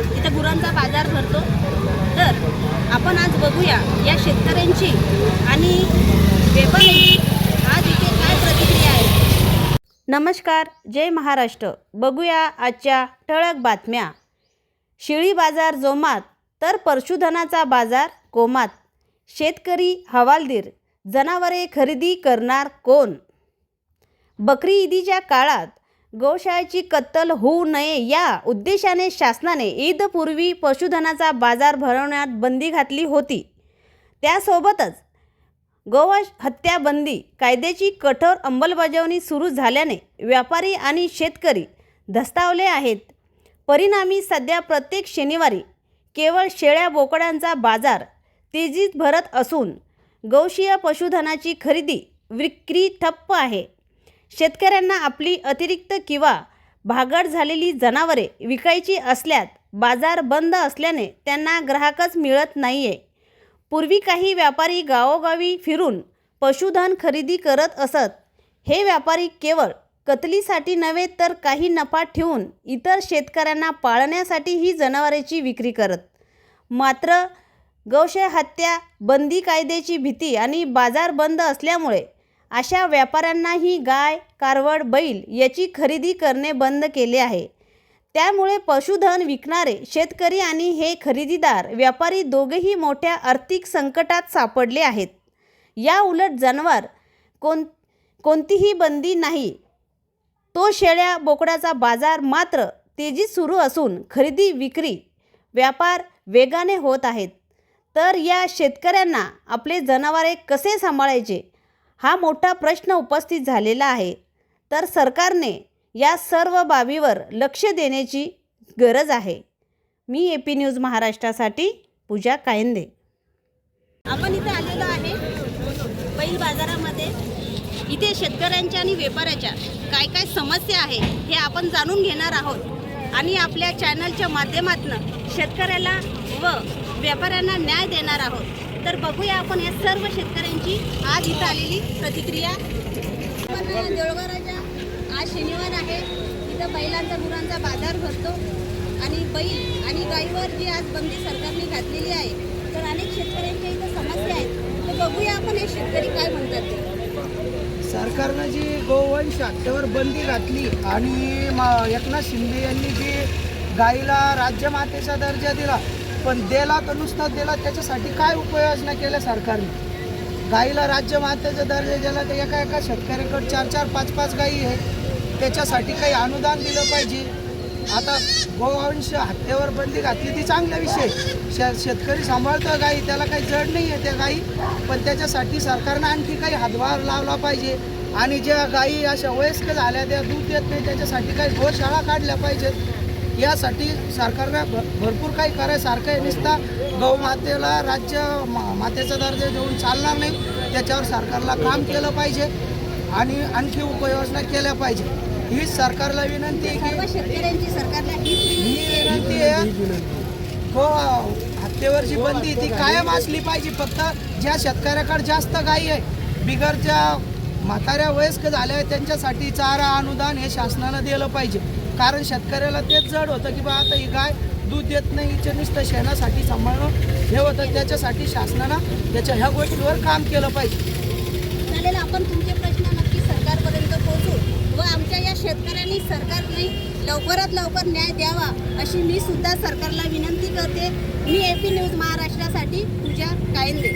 शनिवार इथं गुरांचा बाजार भरतो. तर आपण आज बघूया या शेतकऱ्यांची आणि व्यापाऱ्यांची आज इथे काय प्रतिक्रिया आहे. नमस्कार जय महाराष्ट्र. बघूया आजच्या ठळक बातम्या. शिळी बाजार जोमात तर पशुधनाचा बाजार कोमात. शेतकरी हवालदीर जनावरे खरेदी करणार कोण? बकरी ईदीच्या काळात गोशाळेची कत्तल होऊ नये या उद्देशाने शासनाने ईदपूर्वी पशुधनाचा बाजार भरवण्यात बंदी घातली होती. त्यासोबतच गोवंश हत्याबंदी कायद्याची कठोर अंमलबजावणी सुरू झाल्याने व्यापारी आणि शेतकरी धस्तावले आहेत. परिणामी सध्या प्रत्येक शनिवारी केवळ शेळ्या बोकड्यांचा बाजार तेजीत भरत असून गौशीय पशुधनाची खरेदी विक्री ठप्प आहे. शेतकऱ्यांना आपली अतिरिक्त किंवा भागड झालेली जनावरे विकायची असल्यात बाजार बंद असल्याने त्यांना ग्राहकच मिळत नाही आहे पूर्वी काही व्यापारी गावोगावी फिरून पशुधन खरेदी करत असत. हे व्यापारी केवळ कतलीसाठी नव्हे तर काही नफा ठेवून इतर शेतकऱ्यांना पाळण्यासाठी ही जनावरांची विक्री करत. मात्र गौशय हत्या बंदी कायद्याची भीती आणि बाजार बंद असल्यामुळे अशा व्यापाऱ्यांनाही गाय कारवड बैल याची खरेदी करणे बंद केले आहे. त्यामुळे पशुधन विकणारे शेतकरी आणि हे खरेदीदार व्यापारी दोघेही मोठ्या आर्थिक संकटात सापडले आहेत. या उलट जनावर कोण कोणतीही बंदी नाही. तो शेळ्या बोकडाचा बाजार मात्र तेजीत सुरू असून खरेदी विक्री व्यापार वेगाने होत आहेत. तर या शेतकऱ्यांना आपले जनावरे कसे सांभाळायचे? हा मोठा प्रश्न उपस्थित झालेला आहे. तर सरकारने या सर्व बाबीवर लक्ष देण्याची गरज आहे. मी ए पी न्यूज महाराष्ट्रासाठी पूजा कायंदे. आपण इथे आलेलो आहे बैल बाजारामध्ये. इथे शेतकऱ्यांच्या आणि व्यापाऱ्याच्या काय काय समस्या आहे हे आपण जाणून घेणार आहोत. आणि आपल्या चॅनलच्या माध्यमातून शेतकऱ्याला व व्यापाऱ्यांना न्याय देणार आहोत. तर बघूया आपण या सर्व शेतकऱ्यांची आज इथं आलेली प्रतिक्रिया. आपण देवळगावच्या आज शनिवार आहे. इथं बैलांचा गुरांचा बाजार भरतो. आणि बैल आणि गाईवर जी आज बंदी सरकारने घातलेली आहे तर अनेक शेतकऱ्यांच्या इथं समस्या आहेत. तर बघूया आपण हे शेतकरी काय म्हणतात ते. सरकारनं जी गोवंश हत्येवर बंदी घातली आणि म- एकनाथ शिंदे यांनी जी गाईला राज्यमातेचा दर्जा दिला पण दिला तर नुसता दिला त्याच्यासाठी काय उपाययोजना केल्या सरकारने? गाईला राज्य मातेचा दर्जा दिला तर एका एका शेतकऱ्याकडे चार चार पाच पाच गाई आहे त्याच्यासाठी काही अनुदान दिलं पाहिजे. आता गोवंश हत्येवर बंदी घातली ती चांगला विषय शे शेतकरी सांभाळतो गाई त्याला काही जड नाही आहे त्या गाई. पण त्याच्यासाठी सरकारनं आणखी काही हातभार लावला पाहिजे. आणि ज्या गाई अशा वयस्क झाल्या त्या दूध देत नाही त्याच्यासाठी काही गोशाळा काढल्या पाहिजेत. यासाठी सरकारनं भरपूर काही करायसारखं आहे. नुसता गौमातेला राज्य मा- मातेचा दर्जा देऊन चालणार नाही. त्याच्यावर सरकारला काम केलं पाहिजे आणि आणखी उपाययोजना केल्या पाहिजे. हीच सरकारला विनंती आहे शेतकऱ्यांची सरकारला ही ही विनंती आहे. हो हत्येवरची बंदी ती कायम असली पाहिजे. फक्त ज्या शेतकऱ्याकडे जास्त गायी आहे बिगर ज्या म्हाताऱ्या वयस्क झाल्या आहेत त्यांच्यासाठी चारा अनुदान हे शासनानं दिलं पाहिजे. कारण शेतकऱ्याला तेच जड होतं की बा आता ही गाय दूध देत नाही इथे नुसतं शेणासाठी सांभाळणं हे होतं. त्याच्यासाठी शासनानं त्याच्या ह्या गोष्टीवर काम केलं पाहिजे. चालेल आपण तुमचे प्रश्न नक्की सरकारपर्यंत पोहोचू व आमच्या या शेतकऱ्यांनी सरकारने लवकरात लवकर न्याय द्यावा अशी मी सुद्धा सरकारला विनंती करते. मी ए पी न्यूज महाराष्ट्रासाठी पूजा कायंदे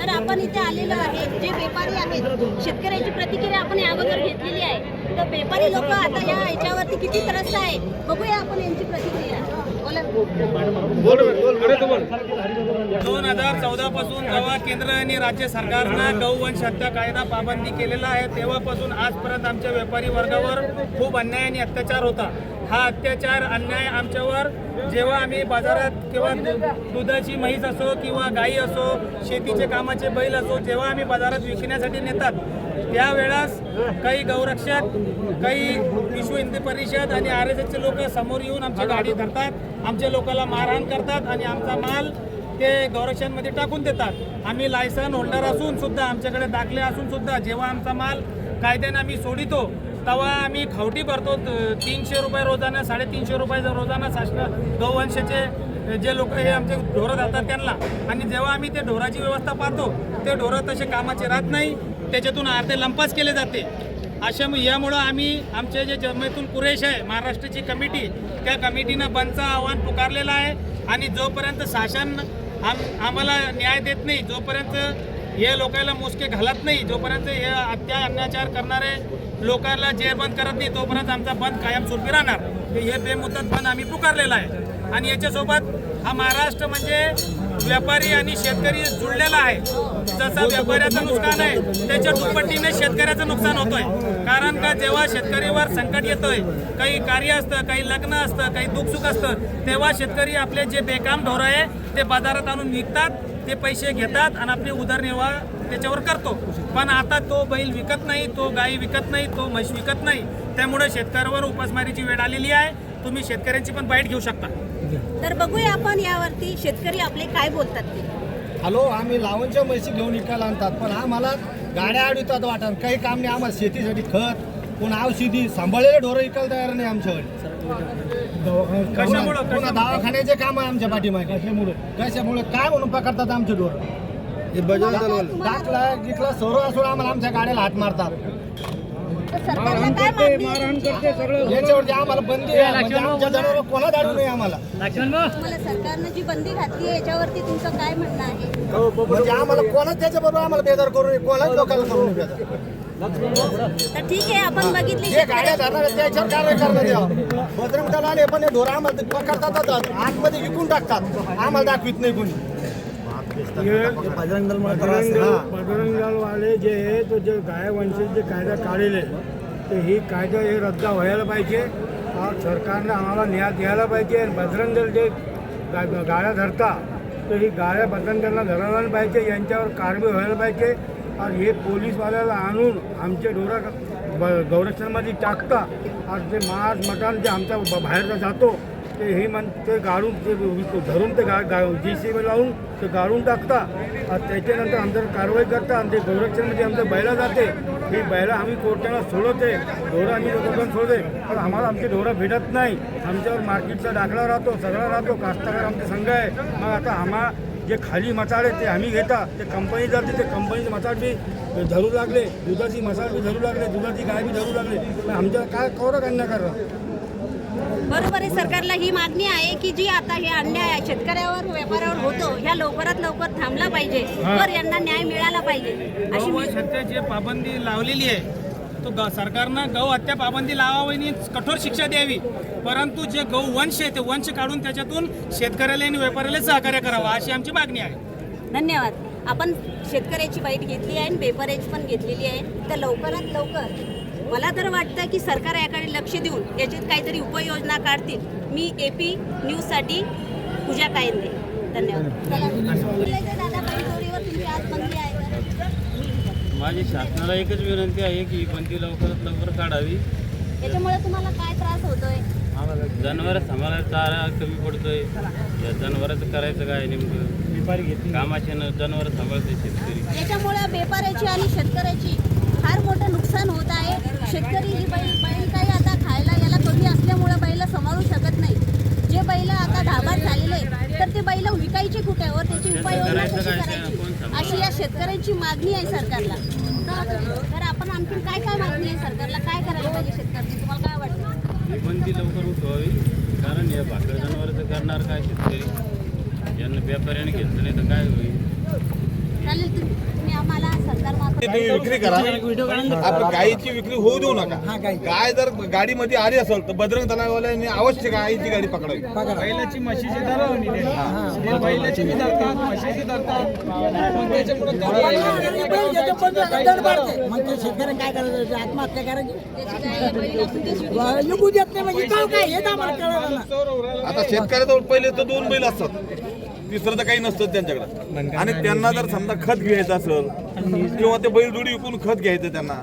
तर आपण इथे आलेलो आहे. जे व्यापारी आहेत शेतकऱ्याची प्रतिक्रिया आपण या अगोदर घेतलेली आहे. तर व्यापारी लोक आता या याच्यावरती किती त्रस्त आहे बघूया आपण यांची प्रतिक्रिया. बोला दोन हजार चौदा पासून जेव्हा केंद्र आणि राज्य सरकारनं गौवंश हत्या कायदा पाबंदी केलेला आहे तेव्हापासून आजपर्यंत आमच्या व्यापारी वर्गावर खूप अन्याय आणि अत्याचार होता. हा अत्याचार अन्याय आमच्यावर जेव्हा आम्ही बाजारात किंवा दुधाची म्हैस असो किंवा गाई असो शेतीचे कामाचे बैल असो जेव्हा आम्ही बाजारात विकण्यासाठी नेतात त्यावेळेस काही गौरक्षक काही विश्व हिंदी परिषद आणि आर एस एसचे लोक समोर येऊन आमची गाडी धरतात आमच्या लोकांना मारहाण करतात आणि आमचा माल ते गौरक्षांमध्ये टाकून देतात. आम्ही लायसन होल्डर असून सुद्धा आमच्याकडे दाखले असून सुद्धा जेव्हा आमचा माल कायद्यानं आम्ही सोडितो तेव्हा आम्ही खावटी भरतो तीनशे रुपये रोजानं साडेतीनशे रुपये रोजानं शासन गौवंशाचे जे लोक हे आमचे ढोरं जातात त्यांना. आणि जेव्हा आम्ही ते ढोराची व्यवस्था पाहतो ते ढोरं तसे कामाचे राहत नाही त्याच्यातून अर्धे लंपास केले जाते. अशा यामुळं आम्ही आमचे जे जन्मेतून कुरेश आहे महाराष्ट्राची कमिटी त्या कमिटीनं बंदचं आव्हान पुकारलेलं आहे. आणि जोपर्यंत शासन आम आम्हाला न्याय देत नाही. जोपर्यंत हे लोकांना मुसके घालत नाही जोपर्यंत हे हत्या अत्याचार करणारे लोकांना जेरबंद करत नाही तोपर्यंत आमचा बंद कायमस्वरूपी राहणार. हे हे बेमुदत बंद आम्ही पुकारलेला आहे. आणि याच्यासोबत हा महाराष्ट्र म्हणजे व्यापारी आणि शेतकरी जुळलेला आहे. जसं व्यापाऱ्याचं नुकसान आहे त्याच्या दुप्पटीने शेतकऱ्याचं नुकसान होतोय. कारण का जेव्हा शेतकरीवर संकट येतोय काही कार्य असतं काही लग्न असतं काही दुःखसुख असतं तेव्हा शेतकरी आपले जे बेकाम ढोरं आहे ते बाजारात आणून विकतात ते पैसे घेतात आणि आपली उदरनिर्वाह त्याच्यावर करतो. पण आता तो बैल विकत नाही तो गाई विकत नाही तो म्हैस विकत नाही. त्यामुळे शेतकऱ्यावर उपासमारीची वेळ आलेली आहे. तुम्ही शेतकऱ्यांची पण बाईट घेऊ शकता. तर बघूया आपण यावरती शेतकरी आपले काय बोलतात ते. हॅलो आम्ही लावणच्या म्हशी घेऊन विकायला आणतात पण आम्हाला गाड्या अडवितात वाटत काही काम नाही आम्हाला शेतीसाठी खत पुन्हा औषधी सांभाळलेले ढोरं विकायला तयार नाही आमच्याकडे. कशामुळं? पुन्हा- दवाखान्याचे काम आहे आमच्या पाठीमागे. कशामुळे? कशामुळे? काय म्हणून पकडतात आमचे ढोरं? हे टाकला गिकला सोडा सोडा आम्हाला आमच्या गाड्याला हात मारतात. याच्यावरती आम्हाला बंदी आहे म्हणजे आमच्या जनावर कोणा दाडू नाही आम्हाला. तुम्हाला सरकारनं जी बंदी घातली आहे याच्यावरती तुमचं काय म्हणणं आहे? म्हणजे आम्हाला कोणाच त्याच्याबरोबर आम्हाला बेजार करू नये कोणाच लोकांना करू नये बेजार. तर ठीक आहे आपण बघितले जे गाड्या धरणार आहेत त्याच्यावर कारवाई करण्यात यावं बजरंग दल आले पण हे ढोरं आम्हाला पकडतातच आतमध्ये विकून टाकतात. आम्हाला दाखवित नाही कोणी. बजरंग दल बजरंग वाले जे आहे तो जे गाय जे कायदा काढलेले ते ही कायदा हे रद्द व्हायला पाहिजे. सरकारनं आम्हाला न्याय द्यायला पाहिजे आणि बजरंग दल जे गा गाड्या धरता तर ही गाळ्या बजरंग दलला धरायला पाहिजे यांच्यावर कारवाई व्हायला पाहिजे. आणि हे पोलीसवाल्याला आणून आमच्या डोरा गौरक्षणमध्ये टाकता. आणि ते मास मटण जे आमच्या ब- बाहेरचा जातो ते हे मन ते गाळून ते धरून ते गा गा जी सी बी लावून ते गाळून टाकता. त्याच्यानंतर आमच्यावर कारवाई करता. आणि ते गौरक्षणमध्ये आमच्या बैला जाते. ही बैला आम्ही कोर्टाला सोडवते. ढोरं आम्ही लोकांना सोडते. पण आम्हाला आमचे ढोरं भेटत नाही. आमच्यावर मार्केटचा दाखला राहतो सगळा राहतो. कास्तकार आमचे संघ आहे. मग आता आम्हा जे खाली मसाले आहे ते आम्ही घेता. ते कंपनी जाते ते कंपनीचे मसाले बी धरू लागले. दुधाची मसाले बी धरू लागले. दुधाची गाय बी धरू लागले. आमच्या काय कवरं त्यांना करा बरोबर आहे सरकारला ही मागणी आहे की जी आता हे अन्याय आहे शेतकऱ्यावर व्यापाऱ्यावर होतो ह्या लवकरात लवकर थांबला पाहिजे. तर यांना न्याय मिळाला पाहिजे. अशी मी जे पाबंदी लावलेली आहे तो ग- सरकारनं गौ हत्या पाबंदी लावावी आणि कठोर शिक्षा द्यावी. परंतु जे गौ वंश आहे ते वंश काढून त्याच्यातून शेतकऱ्याला आणि व्यापाऱ्याला सहकार्य करावं अशी आमची मागणी आहे. धन्यवाद. आपण शेतकऱ्याची बाईट घेतली आहे आणि पेपरची पण घेतलेली आहे. तर लवकरात लवकर मला तर वाटतं की सरकार याकडे लक्ष देऊन याच्यात काहीतरी उपाययोजना काढतील. मी ए पी न्यूजसाठी पूजा कायंदे. धन्यवाद. माझी शासनाला एकच विनंती आहे की ही बंदी लवकरात लवकर काढावी. याच्यामुळे तुम्हाला काय त्रास होतोय? जनावर सांभाळायला चारा कमी पडतोय. या जनावराचं करायचं काय नेमकं? कामाचे न जनावर सांभाळते शेतकरी. याच्यामुळे व्यापाऱ्याची आणि शेतकऱ्याची फार मोठं नुकसान होत आहे शेतकरी ही बैल बैल काही आता खायला याला कमी असल्यामुळे बैल सांभाळू शकत नाही. जे बैल आता ढाबात झालेले तर ते बैल विकायचे कुठे वर त्याची उपाययोजना कशी? करायची? अशी या शेतकऱ्यांची मागणी आहे सरकारला. तर आपण आणखी काय काय मागणी आहे सरकारला? काय करायला पाहिजे शेतकऱ्यांनी? तुम्हाला काय वाटतं? लवकर उठवावी कारण या भाकड जनावराचं करणार काय शेतकरी? यांना व्यापाऱ्याने घेतलं नाही तर काय होईल चालेल तुम्ही तुम्ही आम्हाला सरकार तुम्ही विक्री करा. आपण गायीची विक्री होऊ देऊ नका. गाय जर गाडीमध्ये आली असेल तर बजरंग दलावाल्यांनी अवश्य गायीची गाडी पकडावी. बैलाची म्हशीची बैलाची बी धरतात म्हशीची धरतात. मग मग ते शेतकऱ्याने काय करायचं? आत्महत्या करायची. निघू देत नाही म्हणजे काय? काय हे तर आम्हाला कळलं ना. आता शेतकऱ्याजवळ पहिले तर दोन बैल असतात. तिसरं तर काही नसतं त्यांच्याकडे. आणि त्यांना जर समजा खत घ्यायचं असेल किंवा ते बैलजोडी विकून खत घ्यायचं त्यांना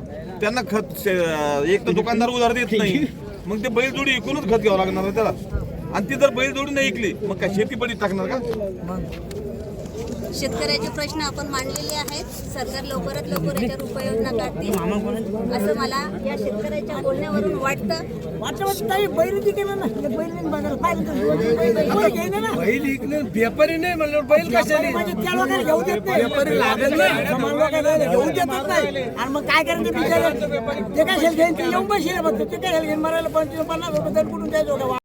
त्यांना खत शे- एक तर दुकानदार उधार देत नाही. मग ते बैलजोडी विकूनच खत घ्यावं लागणार त्याला. आणि ती जर बैलजोडी नाही ऐकली मग काय शेती पडीत टाकणार का? शेतकऱ्याचे प्रश्न आपण मांडलेले आहेत. सरकार लवकरात लवकर याच्यावर उपाययोजना काढतील. असं मला या शेतकऱ्याच्या बोलण्यावरून वाटतं. वाटतं बैल केलं ना. बैल बघायला व्यापारी नाही म्हणलं बैल कशाने म्हणजे त्या लोकांना घेऊ देत नाही. व्यापारी लागत नाही. समाज लोकांना घेऊ देतच नाही. आणि मग काय करायचं बिचारे? ते काय घेईन ते येऊन बसले फक्त ते काय घेईन? मरायला पंचवीस पन्नास रुपये दर कुठून द्यायचं